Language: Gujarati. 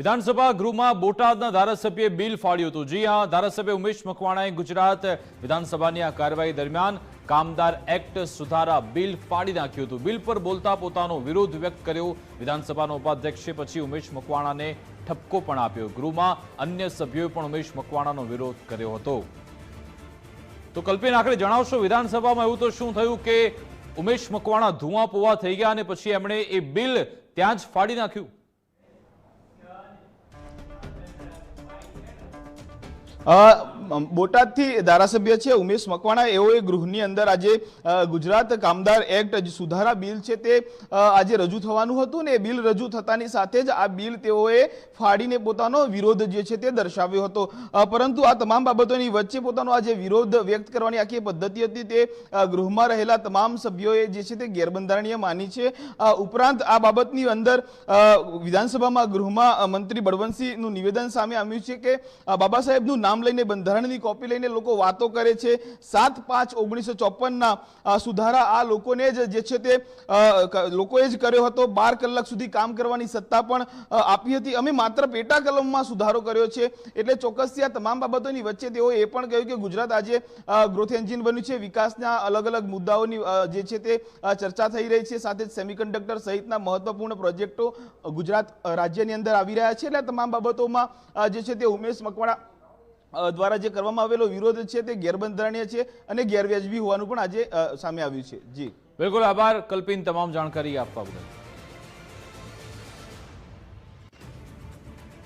વિધાનસભા ગૃહમાં બોટાદના ધારાસભ્યે બિલ ફાળ્યું હતું. જી હા, ધારાસભ્ય ઉમેશ મકવાણાએ ગુજરાત વિધાનસભાની આ કાર્યવાહી દરમિયાન કામદાર એક્ટ સુધારા બિલ ફાડી નાખ્યું હતું. બિલ પર બોલતા પોતાનો વિરોધ વ્યક્ત કર્યો. વિધાનસભાના ઉપાધ્યક્ષે પછી ઉમેશ મકવાણાને ઠપકો પણ આપ્યો. ગૃહમાં અન્ય સભ્યોએ પણ ઉમેશ મકવાણાનો વિરોધ કર્યો હતો. તો કલ્પેન, આખરે જણાવશો વિધાનસભામાં એવું તો શું થયું કે ઉમેશ મકવાણા ધુઆ પુઆ થઈ ગયા અને પછી એમણે એ બિલ ત્યાં જ ફાડી નાખ્યું? 呃 બોટાદથી ધારાસભ્ય છે ઉમેશ મકવાણા. એઓએ ગૃહની અંદર આજે ગુજરાત કામદાર એક્ટ જે સુધારા બિલ છે તે આજે રજૂ થવાનું હતું ને એ બિલ રજૂ થતાની સાથે જ આ બિલ તેઓએ ફાડીને પોતાનો વિરોધ જે છે તે દર્શાવ્યો હતો. પરંતુ આ તમામ બાબતોની વચ્ચે પોતાનો આ જે વિરોધ વ્યક્ત કરવાની આખી પદ્ધતિ હતી તે ગૃહમાં રહેલા તમામ સભ્યોએ જે છે તે ગેરબંધારણીય માની છે. ઉપરાંત આ બાબતની અંદર વિધાનસભામાં ગૃહમાં મંત્રી બળવંતસિંહનું નિવેદન સામે આવ્યું છે કે બાબા સાહેબનું નામ લઈને બંધારણની કોપી લઈને લોકો વાતો કરે છે. સાત પાંચ ઓગણીસો ચોપનના સુધારા આ લોકોને જ જે છે તે લોકોએ જ કર્યો હતો. બાર કલાક સુધી કામ કરવાની સત્તા પણ આપી હતી. અમે માત્ર પેટા કલમમાં સુધારો કર્યો છે. એટલે ચોક્કસથી આ તમામ બાબતોની વચ્ચે તેઓ એ પણ કહ્યું કે ગુજરાત આજે ગ્રોથ એન્જિન બન્યું છે. વિકાસના અલગ અલગ મુદ્દાઓની જે છે તે ચર્ચા થઈ રહી છે. સાથે જ સેમિકન્ડક્ટર સહિતના મહત્વપૂર્ણ પ્રોજેક્ટો ગુજરાત રાજ્યની અંદર આવી રહ્યા છે. એટલે તમામ બાબતોમાં જે છે તે ઉમેશ મકવાણા દ્વારા જે કરવામાં આવેલો વિરોધ છે તે ગેરબંધારણીય છે અને ગેરવ્યાજબી હોવાનું પણ આજે સામે આવ્યું છે. જી. બિલકુલ આભાર, કલ્પિન, તમામ જાણકારી આપવા બદલ.